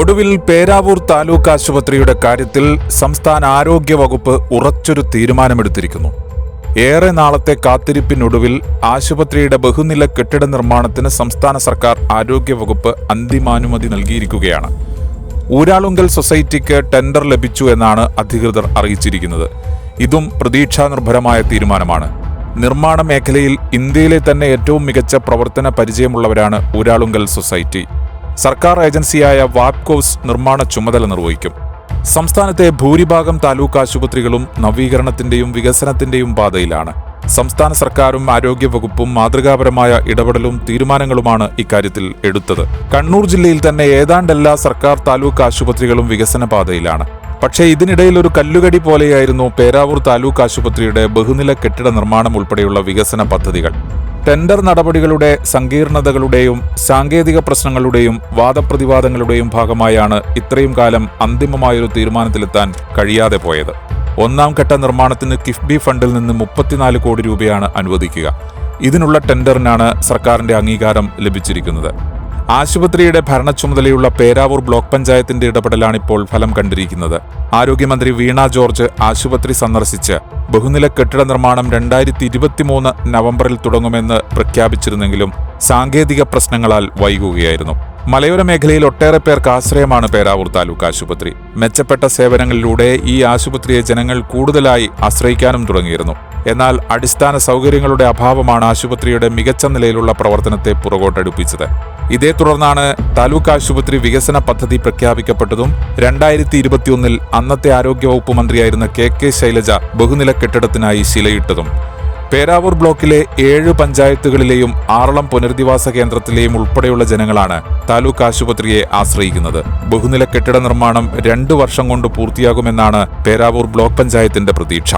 ഒടുവിൽ പേരാവൂർ താലൂക്ക് ആശുപത്രിയുടെ കാര്യത്തിൽ സംസ്ഥാന ആരോഗ്യ വകുപ്പ് ഉറച്ചൊരു തീരുമാനമെടുത്തിരിക്കുന്നു. ഏറെ നാളത്തെ കാത്തിരിപ്പിനൊടുവിൽ ആശുപത്രിയുടെ ബഹുനില കെട്ടിട നിർമ്മാണത്തിന് സംസ്ഥാന സർക്കാർ ആരോഗ്യ വകുപ്പ് അന്തിമാനുമതി നൽകിയിരിക്കുകയാണ്. ഊരാളുങ്കൽ സൊസൈറ്റിക്ക് ടെൻഡർ ലഭിച്ചു എന്നാണ് അധികൃതർ അറിയിച്ചിരിക്കുന്നത്. ഇതും പ്രതീക്ഷാനിർഭരമായ തീരുമാനമാണ്. നിർമ്മാണ മേഖലയിൽ ഇന്ത്യയിലെ തന്നെ ഏറ്റവും മികച്ച പ്രവർത്തന പരിചയമുള്ളവരാണ് ഊരാളുങ്കൽ സൊസൈറ്റി. സർക്കാർ ഏജൻസിയായ വാപ്കോസ് നിർമ്മാണ ചുമതല നിർവഹിക്കും. സംസ്ഥാനത്തെ ഭൂരിഭാഗം താലൂക്ക് ആശുപത്രികളും നവീകരണത്തിന്റെയും വികസനത്തിന്റെയും പാതയിലാണ്. സംസ്ഥാന സർക്കാരും ആരോഗ്യവകുപ്പും മാതൃകാപരമായ ഇടപെടലും തീരുമാനങ്ങളുമാണ് ഇക്കാര്യത്തിൽ എടുത്തത്. കണ്ണൂർ ജില്ലയിൽ തന്നെ ഏതാണ്ടെല്ലാ സർക്കാർ താലൂക്ക് ആശുപത്രികളും വികസന പാതയിലാണ്. പക്ഷേ ഇതിനിടയിൽ ഒരു കല്ലുകടി പോലെയായിരുന്നു പേരാവൂർ താലൂക്ക് ആശുപത്രിയുടെ ബഹുനില കെട്ടിട നിർമ്മാണം ഉൾപ്പെടെയുള്ള വികസന പദ്ധതികൾ. ടെൻഡർ നടപടികളുടെ സങ്കീർണതകളുടെയും സാങ്കേതിക പ്രശ്നങ്ങളുടെയും വാദപ്രതിവാദങ്ങളുടെയും ഭാഗമായാണ് ഇത്രയും കാലം അന്തിമമായൊരു തീരുമാനത്തിലെത്താൻ കഴിയാതെ പോയത്. ഒന്നാം ഘട്ട നിർമ്മാണത്തിന് കിഫ്ബി ഫണ്ടിൽ നിന്ന് മുപ്പത്തിനാല് കോടി രൂപയാണ് അനുവദിക്കുക. ഇതിനുള്ള ടെൻഡറിനാണ് സർക്കാരിന്റെ അംഗീകാരം ലഭിച്ചിരിക്കുന്നത്. ആശുപത്രിയുടെ ഭരണച്ചുമതലയുള്ള പേരാവൂർ ബ്ലോക്ക് പഞ്ചായത്തിന്റെ ഇടപെടലാണ് ഇപ്പോൾ ഫലം കണ്ടിരിക്കുന്നത്. ആരോഗ്യമന്ത്രി വീണ ജോർജ് ആശുപത്രി സന്ദർശിച്ച് ബഹുനില കെട്ടിട നിർമ്മാണം രണ്ടായിരത്തി ഇരുപത്തിമൂന്ന് നവംബറിൽ തുടങ്ങുമെന്ന് പ്രഖ്യാപിച്ചിരുന്നെങ്കിലും സാങ്കേതിക പ്രശ്നങ്ങളാൽ വൈകുകയായിരുന്നു. മലയോര മേഖലയിൽ ഒട്ടേറെ പേർക്ക് ആശ്രയമാണ് പേരാവൂർ താലൂക്ക് ആശുപത്രി. മെച്ചപ്പെട്ട സേവനങ്ങളിലൂടെ ഈ ആശുപത്രിയെ ജനങ്ങൾ കൂടുതലായി ആശ്രയിക്കാനും തുടങ്ങിയിരുന്നു. എന്നാൽ അടിസ്ഥാന സൗകര്യങ്ങളുടെ അഭാവമാണ് ആശുപത്രിയുടെ മികച്ച നിലയിലുള്ള പ്രവർത്തനത്തെ പുറകോട്ടടുപ്പിച്ചത്. ഇതേ തുടർന്നാണ് താലൂക്ക് ആശുപത്രി വികസന പദ്ധതി പ്രഖ്യാപിക്കപ്പെട്ടതും രണ്ടായിരത്തി ഇരുപത്തിയൊന്നിൽ അന്നത്തെ ആരോഗ്യവകുപ്പ് മന്ത്രിയായിരുന്ന കെ കെ ശൈലജ ബഹുനില കെട്ടിടത്തിനായി ശിലയിട്ടതും. പേരാവൂർ ബ്ലോക്കിലെ ഏഴ് പഞ്ചായത്തുകളിലെയും ആറളം പുനരധിവാസ കേന്ദ്രത്തിലെയും ഉൾപ്പെടെയുള്ള ജനങ്ങളാണ് താലൂക്ക് ആശുപത്രിയെ ആശ്രയിക്കുന്നത്. ബഹുനില കെട്ടിട നിർമ്മാണം രണ്ടു വർഷം കൊണ്ട് പൂർത്തിയാകുമെന്നാണ് പേരാവൂർ ബ്ലോക്ക് പഞ്ചായത്തിന്റെ പ്രതീക്ഷ.